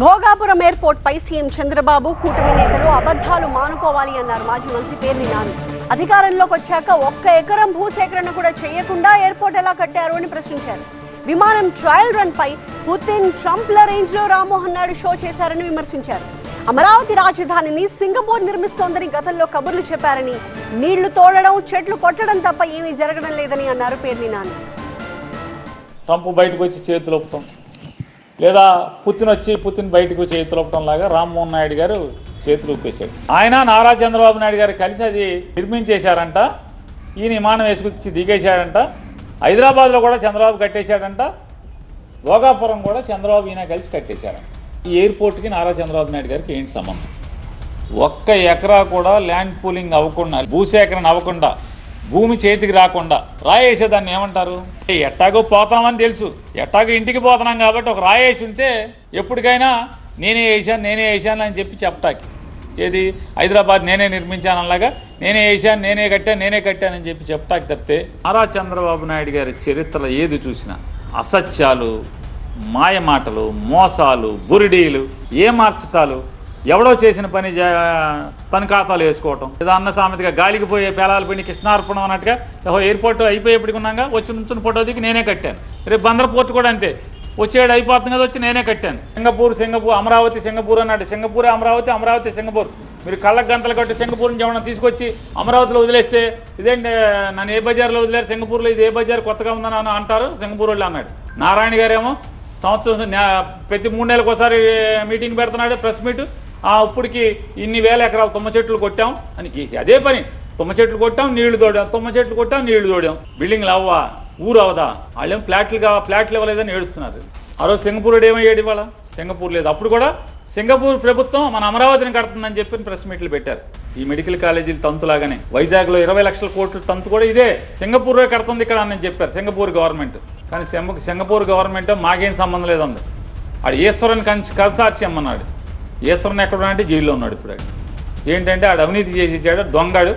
Bhogapuram airport పై CM Chandrababu కూటమి నేతలు అబద్ధాలు మానుకోవాలి అన్నారు. మాజీ మంత్రి పేర్ని నాని అధికారంలోకి వచ్చాక ఒక్క ఎకరం భూసేకరణ కూడా చేయకుండా ఎయిర్పోర్ట్ ఎలా కట్టారు అని ప్రశ్నించారు. విమానం ట్రయల్ రన్ పై పుతిన్ ట్రంప్ల రేంజ్లో రామ్మోహన్ నాయుడు షో చేశారని విమర్శించారు. అమరావతి రాజధానిని సింగపూర్ నిర్మిస్తోందని గతంలో కబుర్లు చెప్పారని నీళ్ళు తోడడం చెట్లు కొట్టడం తప్ప ఏమీ జరగడం లేదని అన్నారు పేర్ని నాని ట్రంప్ బయటకు వచ్చి చేతులు లేదా పుతిన్ వచ్చి పుతిన్ బయటకు చేతులు ఒప్పటం లాగా రామ్మోహన్ నాయుడు గారు చేతులు ఊపేశాడు. ఆయన నారా చంద్రబాబు నాయుడు గారు కలిసి అది నిర్మించేశారంట. ఈయన విమానం వేసుకొచ్చి దిగేశాడంట. హైదరాబాద్లో కూడా చంద్రబాబు కట్టేశాడంట. భోగాపురం కూడా చంద్రబాబు ఈయన కలిసి కట్టేశారంట. ఈ ఎయిర్పోర్ట్కి నారా చంద్రబాబు నాయుడు గారికి ఏంటి సంబంధం? ఒక్క ఎకరా కూడా ల్యాండ్ పూలింగ్ అవ్వకుండా భూసేకరణ అవ్వకుండా భూమి చేతికి రాకుండా రాయేసేదాన్ని ఏమంటారు? ఎట్టాగో పోతున్నామని తెలుసు. ఎట్టాగో ఇంటికి పోతున్నాం కాబట్టి ఒక రాయేసి ఉంటే ఎప్పటికైనా నేనే వేసాను నేనే వేసాను అని చెప్పి చెప్పటాకి ఏది? హైదరాబాద్ నేనే నిర్మించాను అలాగా నేనే వేసాను నేనే కట్టాను నేనే కట్టానని చెప్పి చెప్పటానికి తప్పితే నారా చంద్రబాబు నాయుడు గారి చరిత్ర ఏది చూసినా అసత్యాలు మాయమాటలు మోసాలు బురిడీలు ఏ మార్చటాలు ఎవడో చేసిన పని జా- తన ఖాతాలు వేసుకోవటం. లేదా అన్న సామెతగా గాలికి పోయే పేలాలు పోయి కృష్ణార్పణం అన్నట్టుగా ఎయిర్పోర్ట్ అయిపోయేప్పటికున్నాగా వచ్చి నుంచుని ఫోటో దిగి నేనే కట్టాను. రేపు బందర్ పోర్ట్ కూడా అంతే. వచ్చేడు అయిపోతుంది కదా వచ్చి నేనే కట్టాను. సింగపూర్ సింగపూర్ అమరావతి సింగపూర్ అన్నాడు. Singapore Amaravati Amaravati Singapore. మీరు కళ్ళకు గంటలు కట్టి సింగపూర్ నుంచి ఏమైనా తీసుకొచ్చి అమరావతిలో వదిలేస్తే ఇదేంటి నన్ను ఏ బజార్లో వదిలేరు? సింగపూర్లో ఇది ఏ బజార్ కొత్తగా ఉందని అని అంటారు సింగపూర్ వాళ్ళు అన్నాడు. నారాయణ గారేమో సంవత్సరం ప్రతి మూడు నెలలకు ఒకసారి మీటింగ్ పెడుతున్నాడు ప్రెస్ మీట్. ఆ ఇప్పటికి ఇన్ని వేల ఎకరాలు తుమ్మ చెట్లు కొట్టాం అని అదే పని. తుమ్మ చెట్లు కొట్టాం నీళ్ళు తోడాం. తుమ్మ చెట్లు కొట్టాం నీళ్ళు తోడాం. బిల్డింగ్లు అవ్వా ఊరు అవదా వాళ్ళేం ఫ్లాట్లు కా ఫ్లాట్లు ఇవ్వలేదని ఏడుస్తున్నారు. ఆ రోజు సింగపూర్ ఏమయ్యాడు ఇవాళ? సింగపూర్ లేదు. అప్పుడు కూడా సింగపూర్ ప్రభుత్వం మన అమరావతిని కడుతుందని చెప్పి ప్రెస్ మీట్లు పెట్టారు. ఈ మెడికల్ కాలేజీలు తంతులాగానే. వైజాగ్లో ఇరవై లక్షల కోట్ల తంతు కూడా ఇదే. సింగపూరే కడుతుంది ఇక్కడ అని చెప్పారు సింగపూర్ గవర్నమెంట్. కానీ సింగపూర్ గవర్నమెంట్ మాకేం సంబంధం లేదంది. ఆడు ఈశ్వరన్ కంచి కన్సార్ష్యం అన్నాడు. ఈశ్వరుని ఎక్కడ ఉన్నాడంటే జైల్లో ఉన్నాడు ఇప్పుడు. ఏంటంటే ఆడు అవినీతి చేసేసాడు దొంగడు.